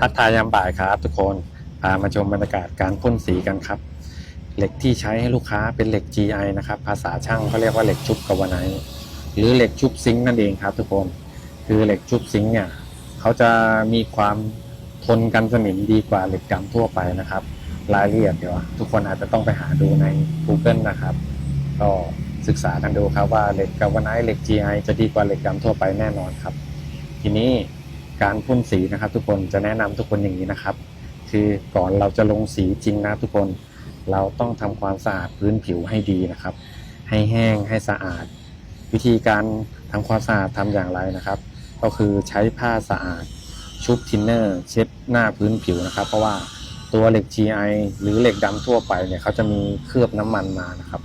ทักทายยามบ่ายครับทุกคนพามาชมบรรยากาศการพ่นสีกันครับ เหล็กที่ใช้ให้ลูกค้าเป็นเหล็ก GI นะครับ ภาษาช่างเขาเรียกว่าเหล็กชุบกาวไนท์หรือเหล็กชุบซิงค์นั่นเองครับ ทุกคนคือเหล็กชุบซิงค์เนี่ยเขาจะมีความทนกันสนิมดีกว่าเหล็กดำทั่วไปนะครับ รายละเอียดเดี๋ยวทุกคนอาจจะต้องไปหาดูใน Google นะครับ ก็ศึกษากันดูครับว่าเหล็กกาวไนท์เหล็ก GI จะดีกว่าเหล็กดำทั่วไปแน่นอนครับ ทีนี้ การพ่นสีนะครับ ทุกคนจะแนะนำทุกคนอย่างนี้นะครับ คือก่อนเราจะลงสีจริงนะทุกคน เราต้องทำความสะอาดพื้นผิวให้ดีนะครับ ให้แห้งให้สะอาด วิธีการทำความสะอาดทำอย่างไรนะครับ ก็คือใช้ผ้าสะอาดชุบทินเนอร์เช็ดหน้าพื้นผิวนะครับ เพราะว่าตัวเหล็ก GI หรือเหล็กดำทั่วไปเนี่ยเขาจะมีเคลือบน้ำมันมานะครับ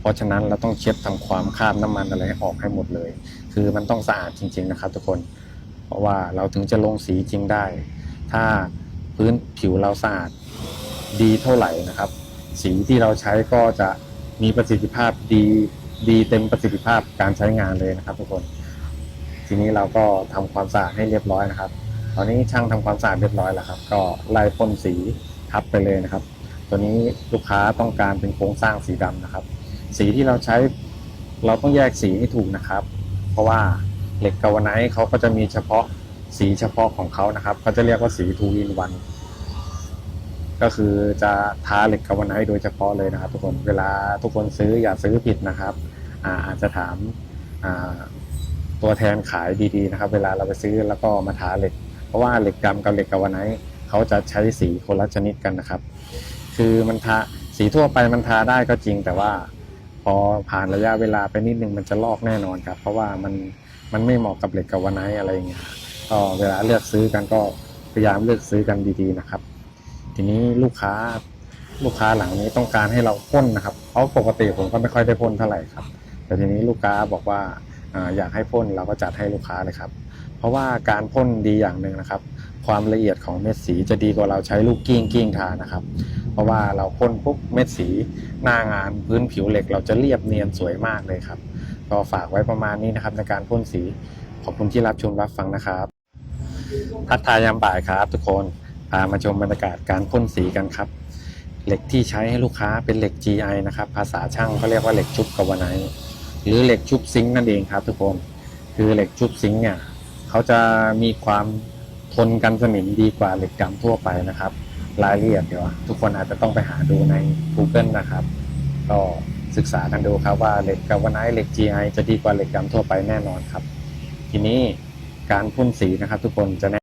เพราะฉะนั้นเราต้องเช็ดทำความคราบน้ำมันอะไรออกให้หมดเลย คือมันต้องสะอาดจริง ๆ นะครับ ทุกคน ราะว่าเราถึงจะลงสีจริงได้ ถ้าพื้นผิวเราสะอาดดีเท่าไหร่นะครับ สีที่เราใช้ก็จะมีประสิทธิภาพดีดีเต็มประสิทธิภาพการใช้งานเลยนะครับ ทุกคน ทีนี้เราก็ทำความสะอาดให้เรียบร้อยนะครับ ตอนนี้ช่างทำความสะอาดเรียบร้อยแล้วครับ ก็ไล่พ่นสีทับไปเลยนะครับ ตัวนี้ลูกค้าต้องการเป็นโครงสร้างสีดำนะครับ สีที่เราใช้เราต้องแยกสีให้ถูกนะครับ เพราะว่า เหล็กกาวไนท์เขาก็จะมีเฉพาะสีเฉพาะของเขานะครับเขาจะเรียกว่าสีทูอินวันก็คือจะทาเหล็กกาวไนท์โดยเฉพาะเลยนะครับ ทุกคนเวลาทุกคนซื้ออย่าซื้อผิดนะครับอาอาจจะถามาตัวแทนขายดีๆนะครับ เวลาเราไปซื้อแล้วก็มาทาเหล็ก เพราะว่าเหล็กดำกับเหล็กกาวไนท์เขาจะใช้สีคนละชนิดกันนะครับ คือมันทาสีทั่วไปมันทาได้ก็จริงแต่ว่าพอผ่านระยะเวลาไปนิดนึงมันจะลอกแน่นอนครับ เพราะว่ามัน มันไม่เหมาะกับเหล็กกาวไนท์อะไรอย่างเงี้ยก็เวลาเลือกซื้อกันก็พยายามเลือกซื้อกันดีๆนะครับ ทีนี้ลูกค้าลูกค้าหลังนี้ต้องการให้เราพ่นนะครับเพราะปกติผมก็ไม่ค่อยได้พ่นเท่าไหร่ครับ แต่ทีนี้ลูกค้าบอกว่าอาอยากให้พ่นเราก็จัดให้ลูกค้าเลยครับ เพราะว่าการพ่นดีอย่างหนึ่งนะครับ ความละเอียดของเม็ดสีจะดีกว่าเราใช้ลูกกิ้งกิ้งทานะครับ เพราะว่าเราพ่นปุ๊บเม็ดสีหน้างานพื้นผิวเหล็กเราจะเรียบเนียนสวยมากเลยครับ ก็ฝากไว้ประมาณนี้นะครับ ในการพ่นสีขอบคุณที่รับชมรับฟังนะครับทักทายยามบ่ายครับทุกคนพามาชมบรรยากาศการพ่นสีกันครับ เหล็กที่ใช้ให้ลูกค้าเป็นเหล็ก GI นะครับ ภาษาช่างเขาเรียกว่าเหล็กชุบกาวไนท์หรือเหล็กชุบซิงค์นั่นเองครับ ทุกคนคือเหล็กชุบซิงค์เนี่ยเขาจะมีความทนกันสนิมดีกว่าเหล็กดำทั่วไปนะครับ รายละเอียดเดี๋ยวทุกคนอาจจะต้องไปหาดูใน Google นะครับ ก็ ศึกษากันดูครับว่าเหล็กกาวไนท์เหล็ก GI จะดีกว่าเหล็กดำทั่วไปแน่นอนครับ ทีนี้การพ่นสีนะครับทุกคนจะแนะ